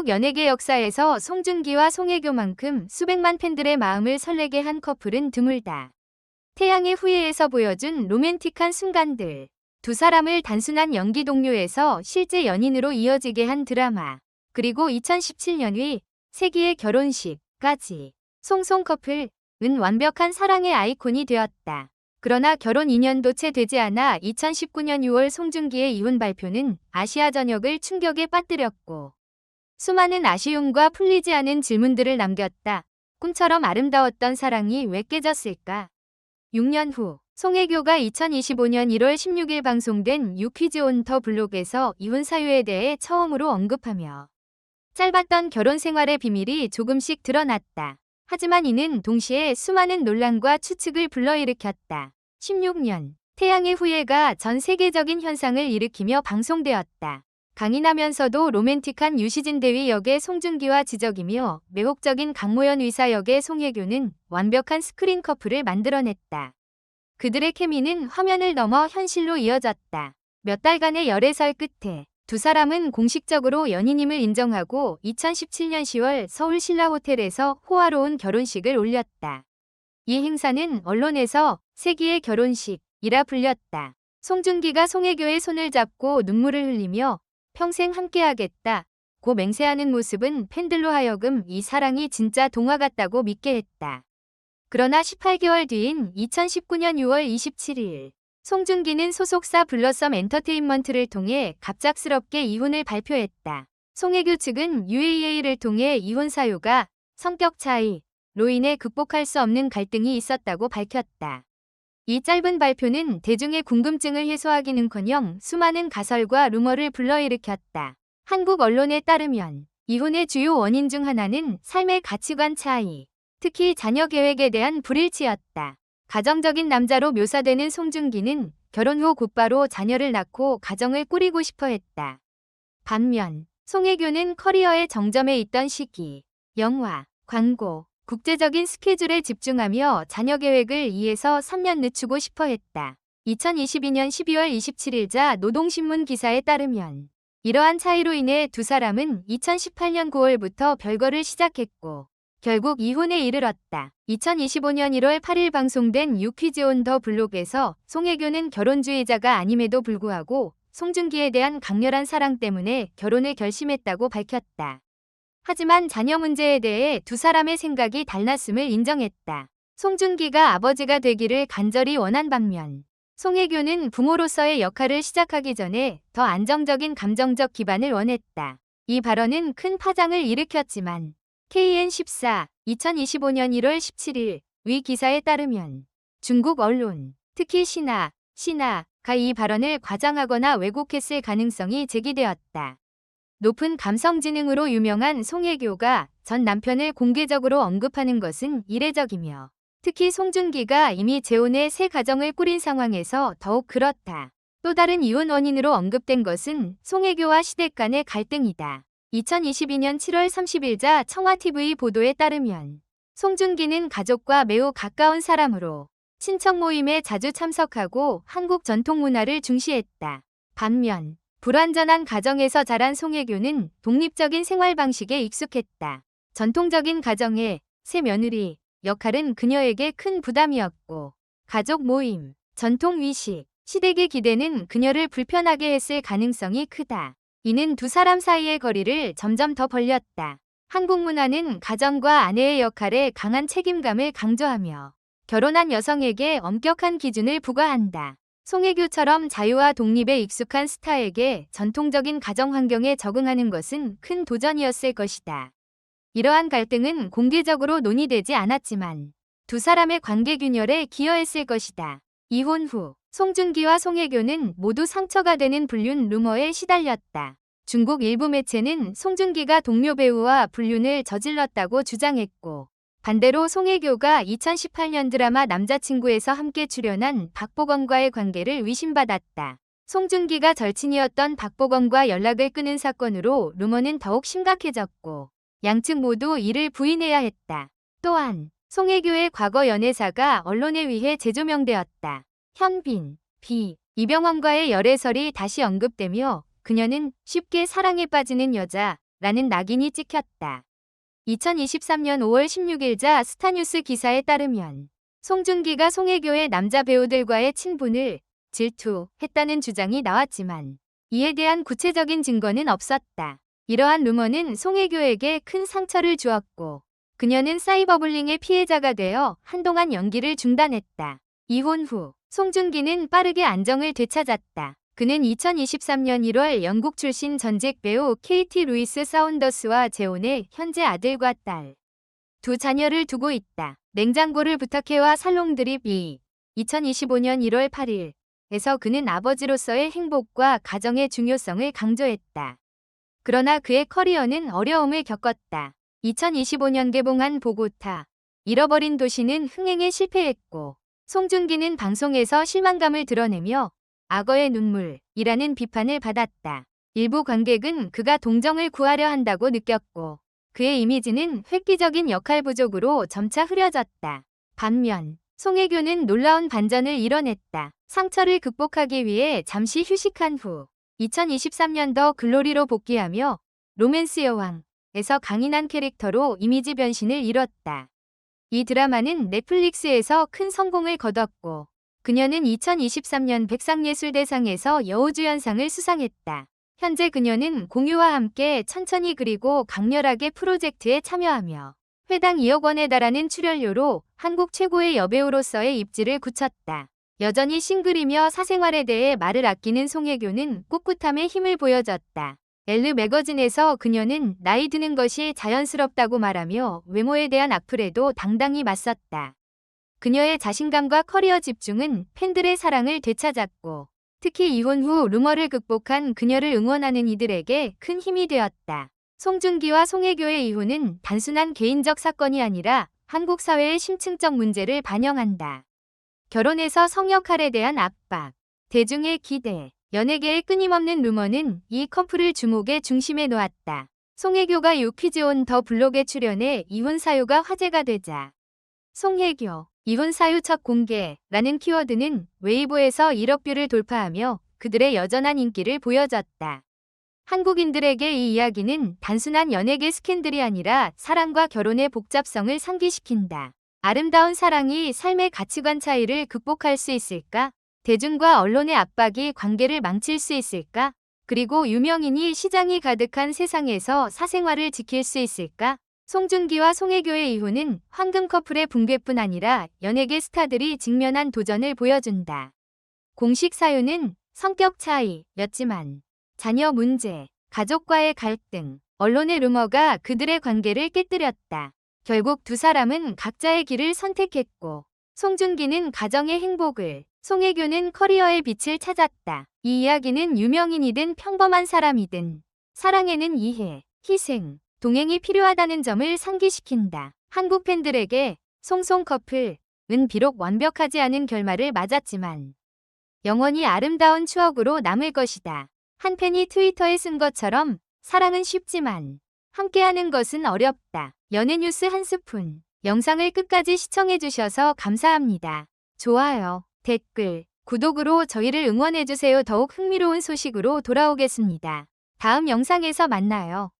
한국 연예계 역사에서 송중기와 송혜교만큼 수백만 팬들의 마음을 설레게 한 커플은 드물다. 태양의 후예에서 보여준 로맨틱한 순간들. 두 사람을 단순한 연기 동료에서 실제 연인으로 이어지게 한 드라마. 그리고 2017년 위 세기의 결혼식까지. 송송 커플은 완벽한 사랑의 아이콘이 되었다. 그러나 결혼 2년도 채 되지 않아 2019년 6월 송중기의 이혼 발표는 아시아 전역을 충격에 빠뜨렸고 수많은 아쉬움과 풀리지 않은 질문들을 남겼다. 꿈처럼 아름다웠던 사랑이 왜 깨졌을까? 6년 후 송혜교가 2025년 1월 16일 방송된 유퀴즈 온더 블록에서 이혼 사유에 대해 처음으로 언급하며 짧았던 결혼 생활의 비밀이 조금씩 드러났다. 하지만 이는 동시에 수많은 논란과 추측을 불러일으켰다. 16년 태양의 후예가 전 세계적인 현상을 일으키며 방송되었다. 강인하면서도 로맨틱한 유시진 대위 역의 송중기와 지적이며 매혹적인 강모연 의사 역의 송혜교는 완벽한 스크린 커플을 만들어냈다. 그들의 케미는 화면을 넘어 현실로 이어졌다. 몇 달간의 열애설 끝에 두 사람은 공식적으로 연인임을 인정하고 2017년 10월 서울 신라 호텔에서 호화로운 결혼식을 올렸다. 이 행사는 언론에서 세기의 결혼식이라 불렸다. 송중기가 송혜교의 손을 잡고 눈물을 흘리며 평생 함께하겠다. 고 맹세하는 모습은 팬들로 하여금 이 사랑이 진짜 동화 같다고 믿게 했다. 그러나 18개월 뒤인 2019년 6월 27일 송중기는 소속사 블러썸 엔터테인먼트를 통해 갑작스럽게 이혼을 발표했다. 송혜교 측은 UAA를 통해 이혼 사유가 성격 차이 로 인해 극복할 수 없는 갈등이 있었다고 밝혔다. 이 짧은 발표는 대중의 궁금증을 해소하기는커녕 수많은 가설과 루머를 불러일으켰다. 한국 언론에 따르면 이혼의 주요 원인 중 하나는 삶의 가치관 차이, 특히 자녀 계획에 대한 불일치였다. 가정적인 남자로 묘사되는 송중기는 결혼 후 곧바로 자녀를 낳고 가정을 꾸리고 싶어 했다. 반면 송혜교는 커리어의 정점에 있던 시기, 영화, 광고, 국제적인 스케줄에 집중하며 자녀 계획을 2에서 3년 늦추고 싶어 했다. 2022년 12월 27일자 노동신문 기사에 따르면 이러한 차이로 인해 두 사람은 2018년 9월부터 별거를 시작했고 결국 이혼에 이르렀다. 2025년 1월 8일 방송된 유퀴즈 온 더 블록에서 송혜교는 결혼주의자가 아님에도 불구하고 송중기에 대한 강렬한 사랑 때문에 결혼을 결심했다고 밝혔다. 하지만 자녀 문제에 대해 두 사람의 생각이 달랐음을 인정했다. 송중기가 아버지가 되기를 간절히 원한 반면 송혜교는 부모로서의 역할을 시작하기 전에 더 안정적인 감정적 기반을 원했다. 이 발언은 큰 파장을 일으켰지만 KN14 2025년 1월 17일 위 기사에 따르면 중국 언론, 특히 신화, 신화가 이 발언을 과장하거나 왜곡했을 가능성이 제기되었다. 높은 감성지능으로 유명한 송혜교가 전 남편을 공개적으로 언급하는 것은 이례적이며 특히 송중기가 이미 재혼의 새 가정을 꾸린 상황에서 더욱 그렇다. 또 다른 이혼 원인으로 언급된 것은 송혜교와 시댁 간의 갈등이다. 2022년 7월 30일자 청와TV 보도에 따르면 송중기는 가족과 매우 가까운 사람으로 친척 모임에 자주 참석하고 한국 전통 문화를 중시했다. 반면 불완전한 가정에서 자란 송혜교는 독립적인 생활 방식에 익숙했다. 전통적인 가정의 새 며느리 역할은 그녀에게 큰 부담이었고 가족 모임, 전통 위식, 시댁의 기대는 그녀를 불편하게 했을 가능성이 크다. 이는 두 사람 사이의 거리를 점점 더 벌렸다. 한국 문화는 가정과 아내의 역할에 강한 책임감을 강조하며 결혼한 여성에게 엄격한 기준을 부과한다. 송혜교처럼 자유와 독립에 익숙한 스타에게 전통적인 가정 환경에 적응하는 것은 큰 도전이었을 것이다. 이러한 갈등은 공개적으로 논의되지 않았지만 두 사람의 관계 균열에 기여했을 것이다. 이혼 후 송중기와 송혜교는 모두 상처가 되는 불륜 루머에 시달렸다. 중국 일부 매체는 송중기가 동료 배우와 불륜을 저질렀다고 주장했고 반대로 송혜교가 2018년 드라마 남자친구에서 함께 출연한 박보검과의 관계를 의심받았다. 송중기가 절친이었던 박보검과 연락을 끊은 사건으로 루머는 더욱 심각해졌고 양측 모두 이를 부인해야 했다. 또한 송혜교의 과거 연애사가 언론에 의해 재조명되었다. 현빈, 비, 이병헌과의 열애설이 다시 언급되며 그녀는 쉽게 사랑에 빠지는 여자, 라는 낙인이 찍혔다. 2023년 5월 16일자 스타뉴스 기사에 따르면 송중기가 송혜교의 남자 배우들과의 친분을 질투했다는 주장이 나왔지만 이에 대한 구체적인 증거는 없었다. 이러한 루머는 송혜교에게 큰 상처를 주었고 그녀는 사이버불링의 피해자가 되어 한동안 연기를 중단했다. 이혼 후 송중기는 빠르게 안정을 되찾았다. 그는 2023년 1월 영국 출신 전직 배우 케이티 루이스 사운더스와 재혼해 현재 아들과 딸, 두 자녀를 두고 있다. 냉장고를 부탁해와 살롱 드립 2. 2025년 1월 8일 에서 그는 아버지로서의 행복과 가정의 중요성을 강조했다. 그러나 그의 커리어는 어려움을 겪었다. 2025년 개봉한 보고타 잃어버린 도시는 흥행에 실패했고 송중기는 방송에서 실망감을 드러내며 악어의 눈물이라는 비판을 받았다. 일부 관객은 그가 동정을 구하려 한다고 느꼈고 그의 이미지는 획기적인 역할 부족으로 점차 흐려졌다. 반면 송혜교는 놀라운 반전을 이뤄냈다. 상처를 극복하기 위해 잠시 휴식한 후 2023년도 글로리로 복귀하며 로맨스 여왕에서 강인한 캐릭터로 이미지 변신을 이뤘다. 이 드라마는 넷플릭스에서 큰 성공을 거뒀고 그녀는 2023년 백상예술대상에서 여우주연상을 수상했다. 현재 그녀는 공유와 함께 천천히 그리고 강렬하게 프로젝트에 참여하며 회당 2억 원에 달하는 출연료로 한국 최고의 여배우로서의 입지를 굳혔다. 여전히 싱글이며 사생활에 대해 말을 아끼는 송혜교는 꿋꿋함에 힘을 보여줬다. 엘르 매거진에서 그녀는 나이 드는 것이 자연스럽다고 말하며 외모에 대한 악플에도 당당히 맞섰다. 그녀의 자신감과 커리어 집중은 팬들의 사랑을 되찾았고 특히 이혼 후 루머를 극복한 그녀를 응원하는 이들에게 큰 힘이 되었다. 송중기와 송혜교의 이혼은 단순한 개인적 사건이 아니라 한국 사회의 심층적 문제를 반영한다. 결혼에서 성역할에 대한 압박, 대중의 기대, 연예계의 끊임없는 루머는 이 커플을 주목의 중심에 놓았다. 송혜교가 유퀴즈온 더 블록에 출연해 이혼 사유가 화제가 되자 송혜교, 이혼 사유 첫 공개라는 키워드는 웨이보에서 1억 뷰를 돌파하며 그들의 여전한 인기를 보여줬다. 한국인들에게 이 이야기는 단순한 연예계 스캔들이 아니라 사랑과 결혼의 복잡성을 상기시킨다. 아름다운 사랑이 삶의 가치관 차이를 극복할 수 있을까? 대중과 언론의 압박이 관계를 망칠 수 있을까? 그리고 유명인이 시장이 가득한 세상에서 사생활을 지킬 수 있을까? 송중기와 송혜교의 이혼은 황금 커플의 붕괴뿐 아니라 연예계 스타들이 직면한 도전을 보여준다. 공식 사유는 성격 차이였지만 자녀 문제, 가족과의 갈등, 언론의 루머가 그들의 관계를 깨뜨렸다. 결국 두 사람은 각자의 길을 선택했고 송중기는 가정의 행복을, 송혜교는 커리어의 빛을 찾았다. 이 이야기는 유명인이든 평범한 사람이든 사랑에는 이해, 희생, 동행이 필요하다는 점을 상기시킨다. 한국 팬들에게 송송 커플은 비록 완벽하지 않은 결말을 맞았지만 영원히 아름다운 추억으로 남을 것이다. 한 팬이 트위터에 쓴 것처럼 사랑은 쉽지만 함께하는 것은 어렵다. 연예 뉴스 한 스푼. 영상을 끝까지 시청해주셔서 감사합니다. 좋아요, 댓글, 구독으로 저희를 응원해주세요. 더욱 흥미로운 소식으로 돌아오겠습니다. 다음 영상에서 만나요.